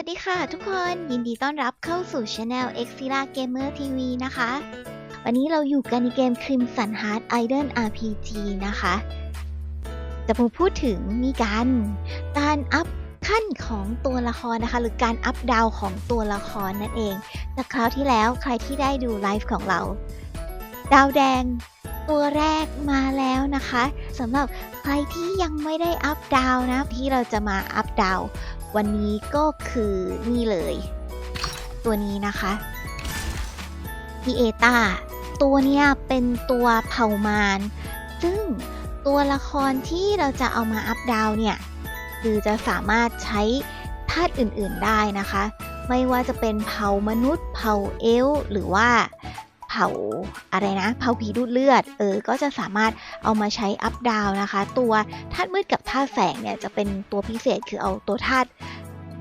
วัสดีค่ะทุกคนยินดีต้อนรับเข้าสู่ Channel x i l a Gamer TV นะคะ วันนี้เราอยู่กันในเกม Crimson Heart Idol RPG นะคะ จะมาพูดถึงมีการการอัพขั้นของตัวละครนะคะ หรือการอัพดาวของตัวละครนั่นเองจากคราวที่แล้วใครที่ได้ดูไลฟ์ของเรา ดาวแดงตัวแรกมาแล้วนะคะสำหรับใครที่ยังไม่ได้อัพดาวนะที่เราจะมาอัพดาว วันนี้ก็คือนี่เลย ตัวนี้นะคะพีเอตาตัวเนี้ยเป็นตัวเผ่ามารซึ่งตัวละครที่เราจะเอามาอัพดาวเนี่ย คือจะสามารถใช้ธาตุอื่นๆได้นะคะ ไม่ว่าจะเป็นเผ่ามนุษย์ เผ่าเอลหรือว่า ผาอะไรนะเผาผีดูดเลือดเออก็จะสามารถเอามาใช้อัพดาวนะคะ ตัวธาตุมืดกับธาตุแสงเนี่ยจะเป็นตัวพิเศษคือเอาตัวธาตุ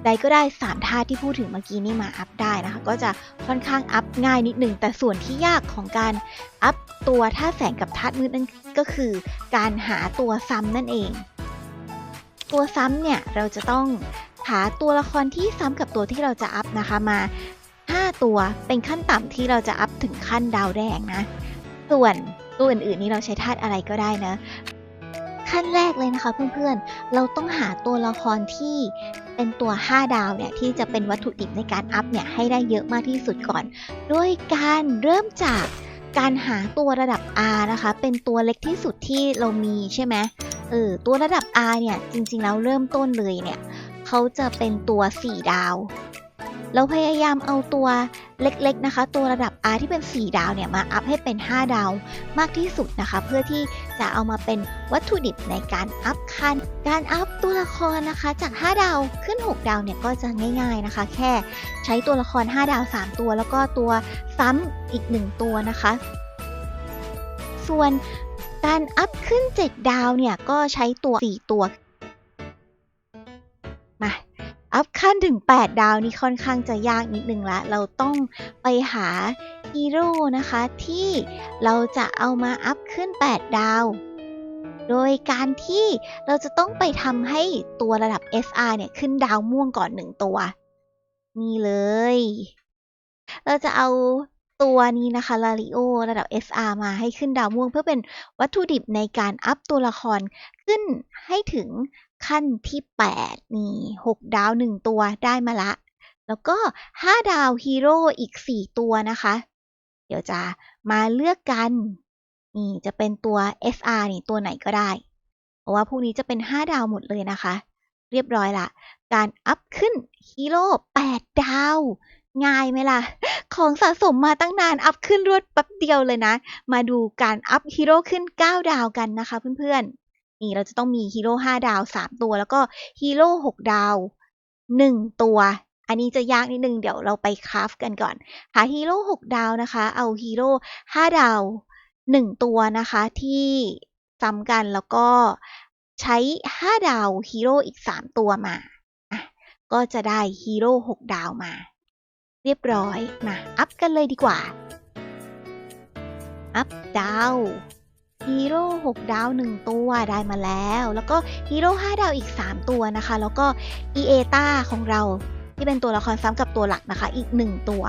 ใดก็ได้3ธาตุที่พูดถึงเมื่อกี้นี่มาอัพได้นะคะ ก็จะค่อนข้างอัพง่ายนิดหนึ่งแต่ส่วนที่ยากของการอัพตัวธาตุแสงกับธาตุมืดนั่นก็คือการหาตัวซ้ำนั่นเอง ตัวซ้ำเนี่ยเราจะต้องหาตัวละครที่ซ้ำกับตัวที่เราจะอัพนะคะมา ตัวเป็นขั้นต่ำที่เราจะอัพถึงขั้นดาวแดงนะ ส่วนตัวอื่นๆนี้เราใช้ธาตุอะไรก็ได้นะ ขั้นแรกเลยนะคะเพื่อนๆ เราต้องหาตัวละครที่เป็นตัว 5 ดาวเนี่ยที่จะเป็นวัตถุดิบในการอัพเนี่ยให้ได้เยอะมากที่สุดก่อน ด้วยการเริ่มจากการหาตัวระดับ R นะคะ เป็นตัวเล็กที่สุดที่เรามีใช่ไหมเออตัวระดับ R เนี่ยจริงๆแล้วเริ่มต้นเลยเนี่ยเขาจะเป็นตัว 4 ดาว เราพยายามเอาตัวเล็กๆนะคะ ตัวระดับ R ที่เป็น 4 ดาวเนี่ยมาอัพให้เป็น 5 ดาวมากที่สุดนะคะ เพื่อที่จะเอามาเป็นวัตถุดิบในการอัพคันการอัพตัวละครนะคะ จาก 5 ดาวขึ้น 6 ดาวเนี่ยก็จะง่าย ๆนะคะ แค่ใช้ตัวละคร 5 ดาว 3 ตัว แล้วก็ตัวซ้ำอีก 1 ตัวนะคะ ส่วนการอัพขึ้น 7 ดาวเนี่ยก็ใช้ตัว 4 ตัว อัพขั้นถึง 8 ดาวนี่ค่อนข้างจะยากนิดนึงละ เราต้องไปหาฮีโร่นะคะ ที่เราจะเอามาอัพขึ้น 8 ดาว โดยการที่เราจะต้องไปทำให้ตัวระดับ SR เนี่ย ขึ้นดาวม่วงก่อน1ตัว นี่เลย เราจะเอาตัวนี้นะคะลาริโอระดับ SR มาให้ขึ้นดาวม่วง เพื่อเป็นวัตถุดิบในการอัพตัวละครขึ้นให้ถึง ขั้นที่8นี่6ดาว 1 ตัวได้มาละ แล้วก็ 5 ดาวฮีโร่อีก 4 ตัวนะคะ เดี๋ยวจะมาเลือกกันนี่จะเป็นตัว SR นี่ตัวไหนก็ได้ เพราะว่าพวกนี้จะเป็น 5 ดาวหมดเลยนะคะ เรียบร้อยละ การอัพขึ้นฮีโร่8ดาว ง่ายไหมล่ะ ของสะสมมาตั้งนานอัพขึ้นรวดแป๊บเดียวเลยนะ มาดูการอัพฮีโร่ขึ้น 9 ดาวกันนะคะเพื่อนๆ นี่เราจะต้องมีฮีโร่5ดาว3ตัว แล้วก็ฮีโร่6ดาว1ตัว อันนี้จะยากนิดนึง เดี๋ยวเราไปคราฟกันก่อน หาฮีโร่6ดาวนะคะ เอาฮีโร่5ดาว1ตัวนะคะ ที่ซ้ำกันแล้วก็ใช้5ดาวฮีโร่อีก3ตัวมา ก็จะได้ฮีโร่6ดาวมา เรียบร้อย มา อัพกันเลยดีกว่า อัพดาว ฮีโร่6ดาว 1 ตัวได้มาแล้ว แล้วก็ฮีโร่5ดาวอีก 3 ตัวนะคะ แล้วก็อีเอตาของเราที่เป็นตัวละครซ้ำกับตัวหลักนะคะ อีก 1 ตัว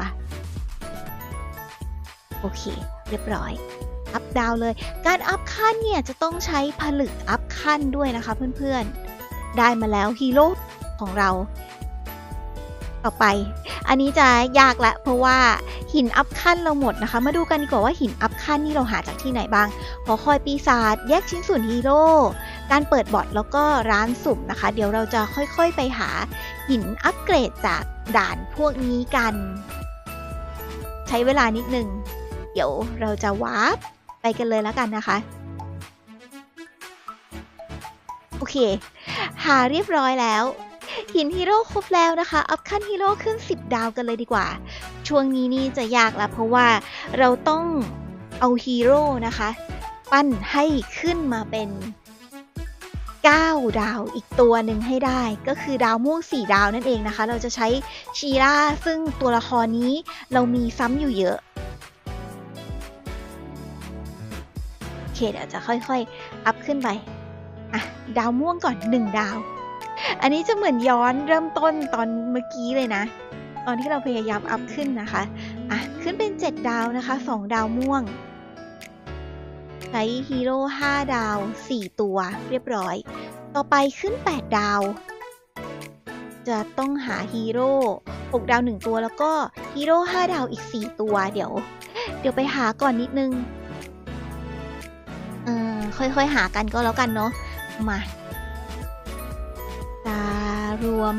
โอเค เรียบร้อย อัพดาวเลย การอัพขั้นเนี่ยจะต้องใช้ผลึกอัพขั้นด้วยนะคะเพื่อนๆ ได้มาแล้วฮีโร่ของเรา ต่อไป อันนี้จะยากละเพราะว่าหินอัพขั้นเราหมดนะคะ มาดูกันดีกว่าว่าหินอัพขั้นนี่เราหาจากที่ไหนบ้างหอคอยปีศาจ แยกชิ้นส่วนฮีโร่ การเปิดบอทแล้วก็ร้านสุ่มนะคะ เดี๋ยวเราจะค่อยๆไปหาหินอัปเกรดจากด่านพวกนี้กัน ใช้เวลานิดนึง เดี๋ยวเราจะวาร์ปไปกันเลยแล้วกันนะคะ โอเค หาเรียบร้อยแล้ว หินฮีโร่ครบแล้วนะคะ อัพขั้นฮีโร่ขึ้น 10 ดาวกันเลยดีกว่า ช่วงนี้นี่จะยากละเพราะว่าเราต้องเอาฮีโร่นะคะ ปั้นให้ขึ้นมาเป็น 9 ดาวอีกตัวหนึ่งให้ได้ ก็คือดาวม่วง 4 ดาวนั่นเองนะคะ เราจะใช้ชีราซึ่งตัวละครนี้เรามีซ้ำอยู่เยอะโอเคเดี๋ยวจะค่อยๆ อัพขึ้นไป อะ ดาวม่วงก่อน 1 ดาว อันนี้จะเหมือนย้อนเริ่มต้นตอนเมื่อกี้เลยนะ ตอนที่เราพยายามอัพขึ้นนะคะอะขึ้นเป็น 7 ดาวนะคะ 2 ดาวม่วงใช้ฮีโร่5ดาว 4 ตัวเรียบร้อย ต่อไปขึ้น 8 ดาว จะต้องหาฮีโร่6ดาว 1 ตัวแล้วก็ฮีโร่5ดาวอีก 4 ตัว เดี๋ยว เดี๋ยวไปหาก่อนนิดนึง เออค่อยๆหากันก็แล้วกันเนาะ มาตา รวม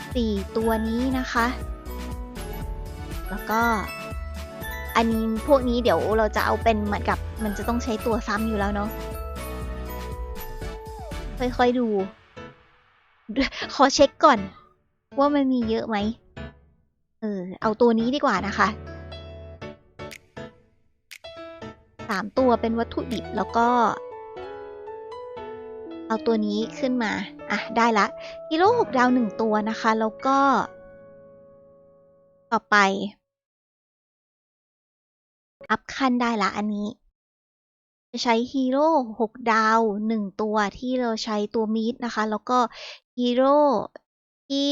4 ตัวนี้นะคะ แล้วก็อันนี้พวกนี้เดี๋ยวเราจะเอาเป็นเหมือนกับมันจะต้องใช้ตัวซ้ำอยู่แล้วเนาะค่อยๆดู ขอเช็คก่อน ว่ามันมีเยอะไหม เออ เอาตัวนี้ดีกว่านะคะสามตัวเป็นวัตถุดิบแล้วก็ เอาตัวนี้ขึ้นมา อะ ได้ละฮีโร่หกดาวหนึ่งตัวนะคะ แล้วก็ ต่อไป อัพขั้นได้ละอันนี้ จะใช้ฮีโร่หกดาวหนึ่งตัวที่เราใช้ตัวมีดนะคะ แล้วก็ฮีโร่ที่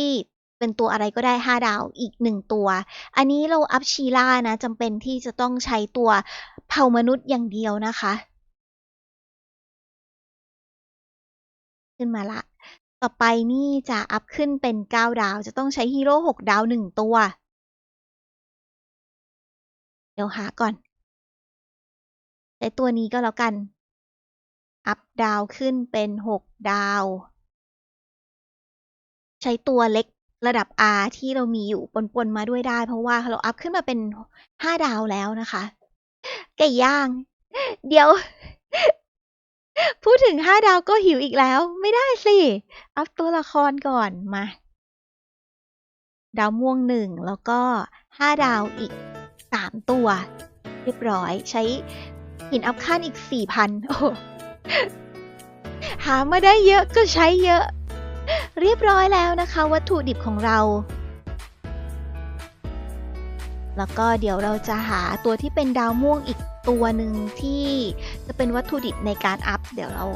เป็นตัวอะไรก็ได้ห้าดาวอีกหนึ่งตัว อันนี้เราอัพชีล่านะจำเป็นที่จะต้องใช้ตัวเผ่ามนุษย์อย่างเดียวนะคะ ขึ้นมาละ ต่อไปนี่จะอัพขึ้นเป็น 9 ดาว จะต้องใช้ฮีโร่ 6 ดาว 1 ตัว เดี๋ยวหาก่อน ใช้ตัวนี้ก็แล้วกัน อัพดาวขึ้นเป็น 6 ดาว ใช้ตัวเล็กระดับ R ที่เรามีอยู่ปนๆมาด้วยได้ เพราะว่าเราอัพขึ้นมาเป็น 5 ดาวแล้วนะคะ ไก่ย่าง เดี๋ยว พูดถึง5ดาวก็หิวอีกแล้ว ไม่ได้สิ อัพตัวละครก่อนมา ดาวม่วงหนึ่งแล้วก็5ดาวอีก3ตัว เรียบร้อยใช้หินอัพขั้นอีก4,000โอ้หามาได้เยอะก็ใช้เยอะ เรียบร้อยแล้วนะคะ วัตถุดิบของเรา แล้วก็เดี๋ยวเราจะหาตัวที่เป็นดาวม่วงอีก ตัวหนึ่งที่จะเป็นวัตถุดิบในการอัพ เดี๋ยวเรา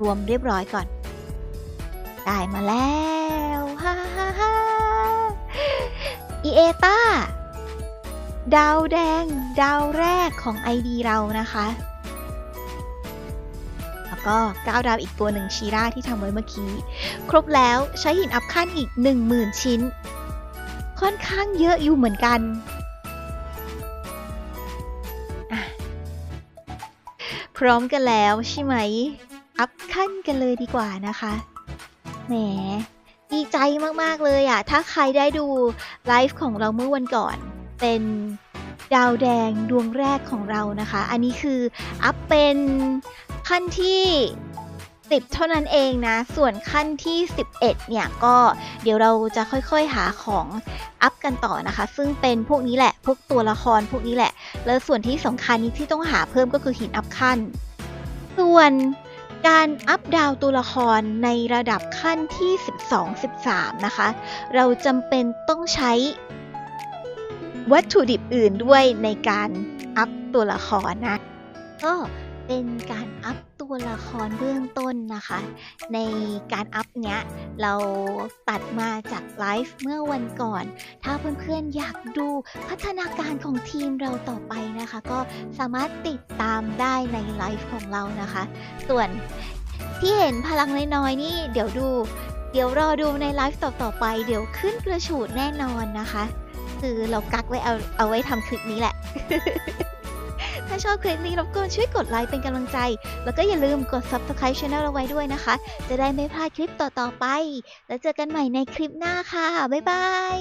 รวมเรียบร้อยก่อน ได้มาแล้วฮ่าฮ่าฮ่าอีเอตาดาวแดง ดาวแรกของ ID เรานะคะ แล้วก็9ดาวอีกตัวหนึ่งชีราที่ทำไว้เมื่อกี้ ครบแล้วใช้หินอัพขั้นอีก 10,000 ชิ้น ค่อนข้างเยอะอยู่เหมือนกัน พร้อมกันแล้วใช่ไหม อัพขั้นกันเลยดีกว่านะคะ แหม ดีใจมาก ๆ เลยอะถ้าใครได้ดูไลฟ์ของเราเมื่อวันก่อน เป็นดาวแดงดวงแรกของเรานะคะ อันนี้คืออัพเป็นขั้นที่ 10 เท่านั้นเองนะ ส่วนขั้นที่ 11 เนี่ยก็เดี๋ยวเราจะค่อยๆหาของอัพกันต่อนะคะ ซึ่งเป็นพวกนี้แหละ พวกตัวละครพวกนี้แหละ แล้วส่วนที่สำคัญนี้ที่ต้องหาเพิ่มก็คือหินอัพขั้น ส่วนการอัพดาวตัวละครในระดับขั้นที่ 12-13 นะคะ เราจำเป็นต้องใช้วัตถุดิบอื่นด้วยในการอัพตัวละครนะ ก็เป็นการอัพ ตัวละครเบื้องต้นนะคะ ในการอัพเนี้ย เราตัดมาจากไลฟ์เมื่อวันก่อน ถ้าเพื่อนๆอยากดูพัฒนาการของทีมเราต่อไปนะคะ ก็สามารถติดตามได้ในไลฟ์ของเรานะคะ ส่วนที่เห็นพลังน้อยๆนี่เดี๋ยวดู เดี๋ยวรอดูในไลฟ์ต่อๆไป เดี๋ยวขึ้นกระฉูดแน่นอนนะคะ คือเรากักไว้เอาเอาไว้ทำคลิปนี้แหละ ถ้าชอบคลิปนี้รบกวนช่วยกดไลค์เป็นกำลังใจ แล้วก็อย่าลืมกด subscribe channel เราไว้ด้วยนะคะ จะได้ไม่พลาดคลิปต่อๆไป แล้วเจอกันใหม่ในคลิปหน้าค่ะ บ๊ายบาย